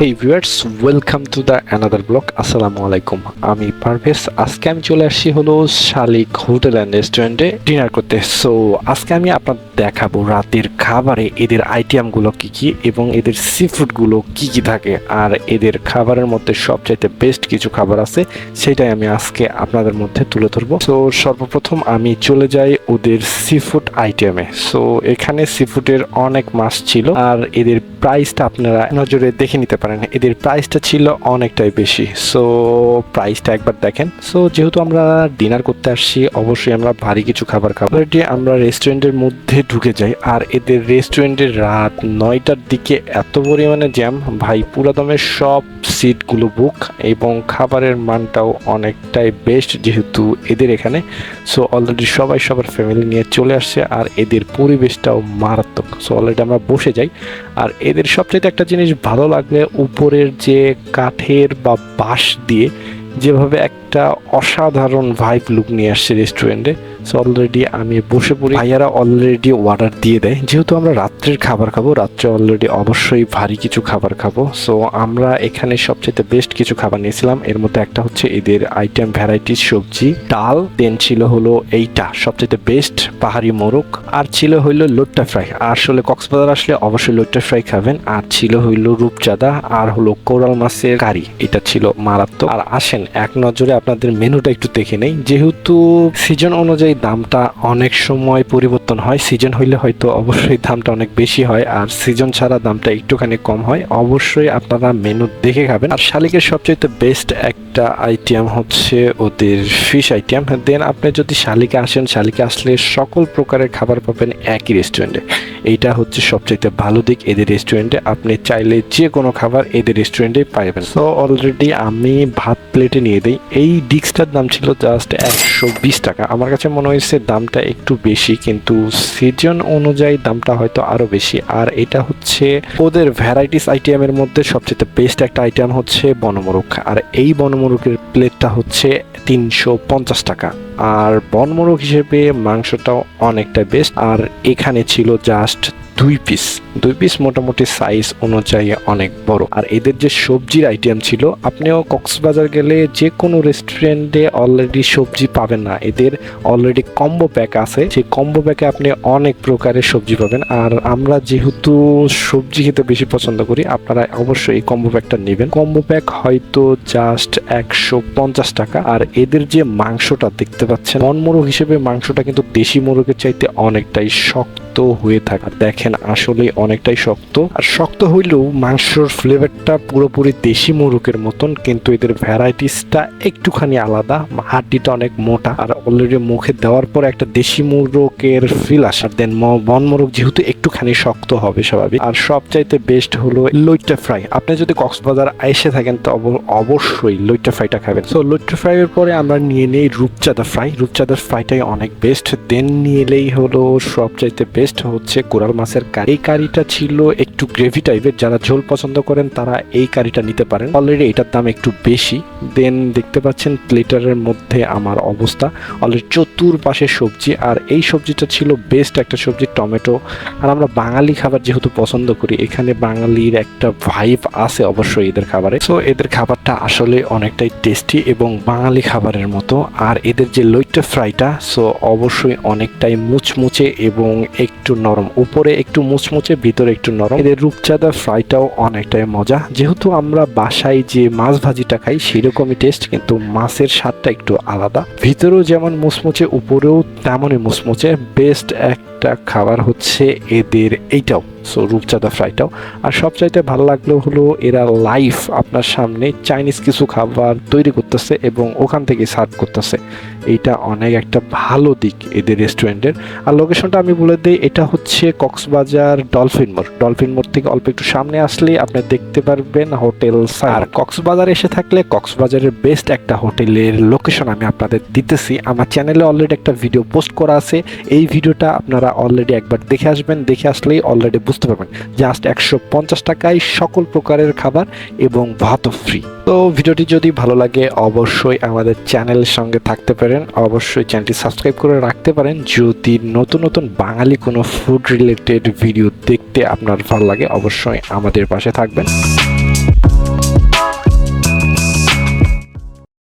Hey viewers welcome to the another blog আসসালামু আলাইকুম আমি পারভেজ আজকে আমি চলে আসছি হলো শালিক হোটেল অ্যান্ড রেস্টুরেন্টে ডিনার করতে। সো আজকে আমি আপনার দেখাবো রাতের খাবারে এদের আইটেমগুলো কি কি এবং এদের সি ফুডগুলো কি কি থাকে। আর এদের খাবারের মধ্যে সবচাইতে বেস্ট কিছু খাবার আছে, সেটাই আমি আজকে আপনাদের মধ্যে তুলে ধরবো। সো সর্বপ্রথম আমি চলে যাই ওদের সি ফুড আইটেমে সো এখানে সি ফুডের অনেক মাছ ছিল। আর এদের প্রাইসটা আপনারা নজরে দেখে নিতে পারেন। এদের প্রাইসটা ছিল অনেকটাই বেশি। সো প্রাইসটা একবার দেখেন। সো যেহেতু আমরা ডিনার করতে আসছি, অবশ্যই আমরা ভারী কিছু খাবার খাব। অলরেডি আমরা রেস্টুরেন্টের মধ্যে ঢুকে যাই। আর এদের রেস্টুরেন্টের রাত নয়টার দিকে এত পরিমাণে জ্যাম ভাই, পুরো দমে সব সিটগুলো বুক এবং খাবারের মানটাও অনেকটাই বেস্ট যেহেতু এদের এখানে। সো অলরেডি সবাই সবার ফ্যামিলি নিয়ে চলে আসছে আর এদের পরিবেশটাও মারাত্মক। সো অলরেডি আমরা বসে যাই। আর এদের সবচেয়ে একটা জিনিস ভালো লাগলে উপরের যে কাঠের বা বাঁশ দিয়ে যেভাবে একটা অসাধারণ ভাইব লুক নিয়ে আসছে রেস্টুরেন্টে সো অলরেডি আমি বসে পড়ি। ভাইয়ারা অলরেডি অর্ডার দিয়ে দেয়। যেহেতু আমরা রাত্রের খাবার খাব, রাত্রে অলরেডি অবশ্যই ভারী কিছু খাবার খাব। সো আমরা এখানে সবচেয়ে বেস্ট কিছু খাবার নিয়েছিলাম। এর মধ্যে একটা হচ্ছে এদের আইটেম ভ্যারাইটিস সবজি। ডাল দেন ছিল হলো এইটা, সবচেয়ে বেস্ট পাহাড়ি মোরগ। আর ছিল হইল লোট্টা ফ্রাই আসলে কক্সবাজার আসলে অবশ্যই লোট্টা ফ্রাই খাবেন। আর ছিল হইল রূপচাঁদা। আর হলো কোরাল মাছের কারি। এটা ছিল মারাত্মক। আর আসেন এক নজরে আপনাদের মেনুটা একটু দেখে নেই। যেহেতু সিজন অনুযায়ী দামটা অনেক সময় পরিবর্তন হয় সিজন হইলে হয়তো অবশ্যই দামটা অনেক বেশি হয় আর সিজন ছাড়া দামটা একটুখানি কম হয়। অবশ্যই আপনারা মেনু দেখে খাবেন। আর শালিকের সবচেয়ে বেস্ট একটা আইটেম হচ্ছে ওদের ফিশ আইটেম দেন আপনি যদি শালিকে আসেন, শালিকে আসলে সকল প্রকারের খাবার পাবেন একই রেস্টুরেন্টে এইটা হচ্ছে সবচাইতে ভালো দিক এদের রেস্টুরেন্টে আপনি চাইলে যে কোনো খাবার এদের রেস্টুরেন্টে পাইবেন। সো অলরেডি আমি ভাত প্লেটে নিয়ে দিই। এই ডিক্সটার দাম ছিল জাস্ট একশো বিশ টাকা। আমার কাছে মনে হয়েছে দামটা একটু বেশি, কিন্তু সিজন অনুযায়ী দামটা হয়তো আরও বেশি। আর এটা হচ্ছে ওদের ভ্যারাইটিস আইটেমের মধ্যে সবচেয়ে বেস্ট একটা আইটেম হচ্ছে বনমরুখ। আর এই বনমোরগের প্লেটটা হচ্ছে তিনশো পঞ্চাশ টাকা। আর বনমোরগ হিসেবে মাংসটাও অনেকটা বেস্ট আর এখানে ছিল জাস্ট দুই পিস দুই পিস মোটামুটি সাইজ অনুযায়ী অনেক বড়। আর এদের যে সবজির আইটেম ছিল, আপনিও কক্সবাজার গেলে যে কোনো রেস্টুরেন্টে অলরেডি সবজি পাবেন না। এদের অলরেডি কম্বো প্যাক আছে। সেই কম্বো প্যাকে আপনি অনেক প্রকারের সবজি পাবেন। আর আমরা যেহেতু সবজি খেতে বেশি পছন্দ করি, আপনারা অবশ্যই এই কম্বো প্যাকটা নেবেন। কম্বো প্যাক হয়তো জাস্ট একশো পঞ্চাশ টাকা। আর এদের যে মাংসটা দেখতে পাচ্ছেন মনমোরগ হিসেবে মাংসটা কিন্তু দেশি মোরগের চাইতে অনেকটাই শক্ত হয়ে থাকে। দেখেন, আসলে অনেকটাই শক্ত। আর শক্ত হইলেও মাংসর ফ্লেভারটা পুরোপুরি দেশি মোরগের মতন, কিন্তু এদের ভ্যারাইটিসটা একটুখানি আলাদা। হাড্ডিটা অনেক মোটা। আর অলরেডি মুখে দেওয়ার পর একটা দেশি মোরগের ফিল আসে। আর দেন বন মোরগ যেহেতু একটুখানি শক্ত হবে স্বাভাবিক। আর সবচাইতে বেস্ট হলো লইট্টা ফ্রাই আপনি যদি কক্সবাজার এসে থাকেন, তো অব- অবশ্যই লইট্টা ফ্রাইটা খাবেন। সো লইট্টা ফ্রাই এর পরে আমরা নিয়ে নেই রূপচাঁদা ফ্রাই রূপচাঁদার ফ্রাইটাই অনেক বেস্ট দেন নিয়ে এলেই হলো সবচাইতে বেস্ট হচ্ছে কোরাল মাছের কারি। এই কারিটা ছিল একটু গ্রেভি টাইপের। যারা ঝোল পছন্দ করেন, তারা এই কারিটা নিতে পারেন। অলরেডি এটার দাম একটু বেশি। দেন দেখতে পাচ্ছেন প্লেটারের মধ্যে আমার অবস্থা। অলরেডি চতুর্পাশে সবজি। আর এই সবজিটা ছিল বেস্ট একটা সবজি, টমেটো। আর আমরা বাঙালি খাবার যেহেতু পছন্দ করি, এখানে বাঙালির একটা ভাইব আছে অবশ্যই এদের খাবারে। সো এদের খাবারটা আসলে অনেকটাই টেস্টি এবং বাঙালি খাবারের মতো। আর এদের যে লইট্টা ফ্রাইটা সো অবশ্যই অনেকটাই মুচমুচে এবং একটু নরম, উপরে একটু মুচমুচে, ভিতরে একটু নরম। এদের রূপচাঁদা ফ্রাইটাও অনেকটাই মজা। যেহেতু আমরা বাসায় যে মাছ ভাজিটা খাই, সেরকমই টেস্ট কিন্তু মাছের স্বাদটা একটু আলাদা। ভিতরেও যেমন মুচমুচে, উপরেও তেমনই মুচমুচে। বেস্ট একটা খাবার হচ্ছে এদের এইটাও সো রূপচাঁদা ফ্রাইটাও আর সবচাইতে ভালো লাগল হলো এরা লাইভ আপনার সামনে চাইনিজ কিছু খাবার তৈরি করতেছে এবং ওখান থেকে সার্ভ করতেছে। এইটা অনেক একটা ভালো দিক এদের রেস্টুরেন্টের আর লোকেশনটা আমি বলে দিই, এটা হচ্ছে কক্সবাজার ডলফিন মোড় ডলফিন মোড় থেকে অল্প একটু সামনে আসলে আপনি দেখতে পারবেন হোটেল আর কক্সবাজার এসে থাকলে কক্সবাজারের বেস্ট একটা হোটেলের লোকেশন আমি আপনাদের দিতেছি। আমার চ্যানেলে অলরেডি একটা ভিডিও পোস্ট করা আছে। এই ভিডিওটা আপনারা অলরেডি একবার দেখে আসবেন, দেখে আসলেই অলরেডি বুঝতে পারবেন। জাস্ট একশো পঞ্চাশ টাকায় সকল প্রকারের খাবার এবং ভাতও ফ্রি তো ভিডিওটি যদি ভালো লাগে, অবশ্যই আমাদের চ্যানেলের সঙ্গে থাকতে পারেন। অবশ্যই চ্যানেলটি সাবস্ক্রাইব করে রাখতে পারেন। যদি নতুন নতুন বাঙালি কোনো ফুড রিলেটেড ভিডিও দেখতে আপনার ভালো লাগে, অবশ্যই আমাদের পাশে থাকবেন।